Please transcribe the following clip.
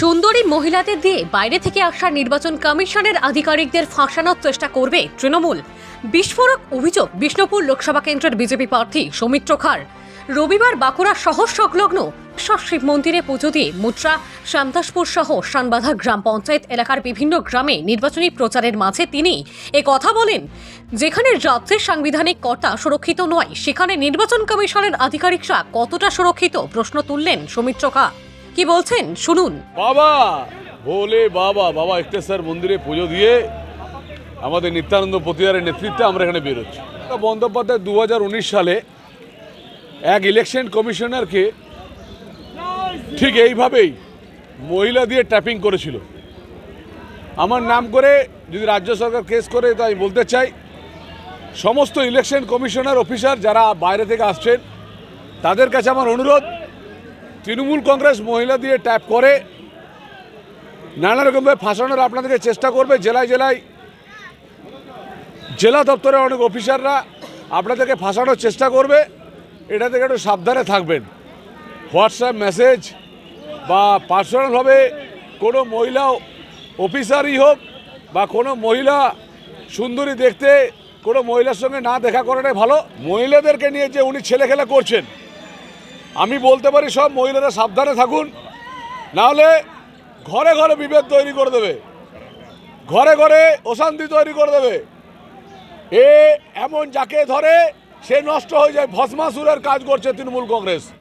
সুন্দরী মহিলাদের দিয়ে বাইরে থেকে আসা নির্বাচন কমিশনের আধিকারিকদের ফাঁসানোর চেষ্টা করবে তৃণমূল। বিস্ফোরক অভিযোগ বিষ্ণুপুর লোকসভা কেন্দ্রের বিজেপি প্রার্থী সৌমিত্র খার রবিবার বাঁকুড়া শহর সংলগ্ন শিব মন্দিরে পুজো দিয়ে মুদ্রা, শ্যামদাসপুর সহ শানবাধা গ্রাম পঞ্চায়েত এলাকার বিভিন্ন গ্রামে নির্বাচনী প্রচারের মাঝে তিনি এ কথা বলেন, যেখানে রাজ্যের সাংবিধানিক কর্তা সুরক্ষিত নয়, সেখানে নির্বাচন কমিশনের আধিকারিকরা কতটা সুরক্ষিত? প্রশ্ন তুললেন সৌমিত্র খা কি বলছেন? শুনুন। বাবা, ভোলে বাবা বাবা ইফতেশ্বর মন্দিরে পুজো দিয়ে আমাদের নিত্যানন্দ পতিহারের নেতৃত্বে আমরা এখানে বেরোচ্ছি। বন্দ্যোপাধ্যায় দু হাজার উনিশ সালে এক ইলেকশন কমিশনারকে ঠিক এইভাবেই মহিলা দিয়ে ট্যাপিং করেছিল। আমার নাম করে যদি রাজ্য সরকার কেস করে, তাই বলতে চাই, সমস্ত ইলেকশন কমিশনার অফিসার যারা বাইরে থেকে আসছেন, তাদের কাছে আমার অনুরোধ তৃণমূল কংগ্রেস মহিলা দিয়ে ট্যাপ করে, নানা রকমভাবে ফাঁসানোর আপনাদেরকে চেষ্টা করবে, জেলায় জেলায় জেলা দপ্তরের অনেক অফিসাররা আপনাদেরকে ফাঁসানোর চেষ্টা করবে, এটা থেকে একটু সাবধানে থাকবেন। হোয়াটসঅ্যাপ মেসেজ বা পার্সোনালভাবে কোনো মহিলা অফিসারই হোক বা কোনো মহিলা সুন্দরী দেখতে কোনো মহিলার সঙ্গে না দেখা করাটাই ভালো। মহিলাদেরকে নিয়ে যে উনি ছেলে খেলা করছেন আমি বলতে পারি সব মহিলারা সাবধানে থাকুন। নাহলে ঘরে ঘরে বিভেদ তৈরি করে দেবে। ঘরে ঘরে অশান্তি তৈরি করে দেবে। এ এমন যাকে ধরে, সে নষ্ট হয়ে যায়। ভস্মাসুরের কাজ করছে তৃণমূল কংগ্রেস।